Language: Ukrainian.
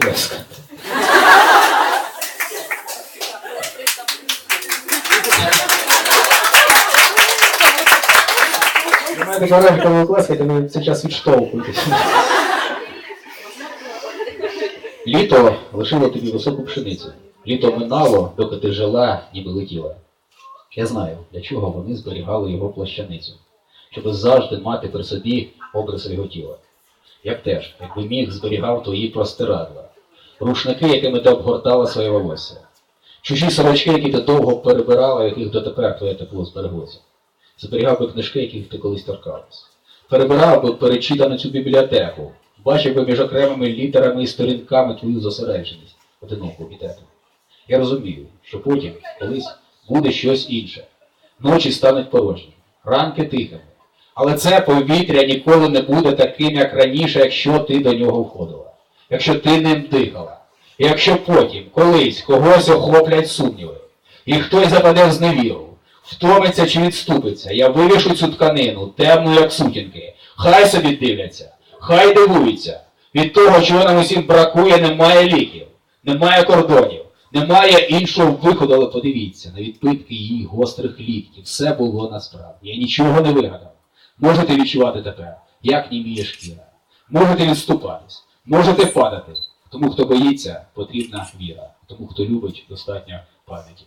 У мене така роль класка, ви цей час відштовхуєтесь. Літо лишило тобі високу пшеницю. Літо минало, доки ти жила, ніби летіла. Я знаю, для чого вони зберігали його плащаницю, щоб завжди мати при собі образ його тіла. Як теж, якби міг зберігав твої простирадла, рушники, якими ти обгортала своє волосся, чужі сорочки, які ти довго перебирала, яких дотепер твоє тепло збереглося. Зберігав би книжки, яких ти колись торкалась. Перебирав би перечитану цю бібліотеку, бачив би між окремими літерами і сторінками твою зосередженість, одиноку і теплу. Я розумію, що потім, колись, буде щось інше. Ночі стануть порожні, ранки тихими. Але це повітря ніколи не буде таким, як раніше, якщо ти до нього входила, якщо ти ним дихала. І якщо потім, колись, когось охоплять сумніви, і хтось западе в зневіру, втомиться чи відступиться, я вивішу цю тканину, темну, як сутінки. Хай собі дивляться, хай дивуються. Від того, чого нам усім бракує, немає ліків, немає кордонів, немає іншого виходу, але подивіться на відбитки її гострих ліктів. Все було насправді. Я нічого не вигадав. Можете відчувати тепер, як німіє шкіра. Можете відступатись, можете падати. Тому, хто боїться, потрібна віра. Тому, хто любить, достатньо пам'яті.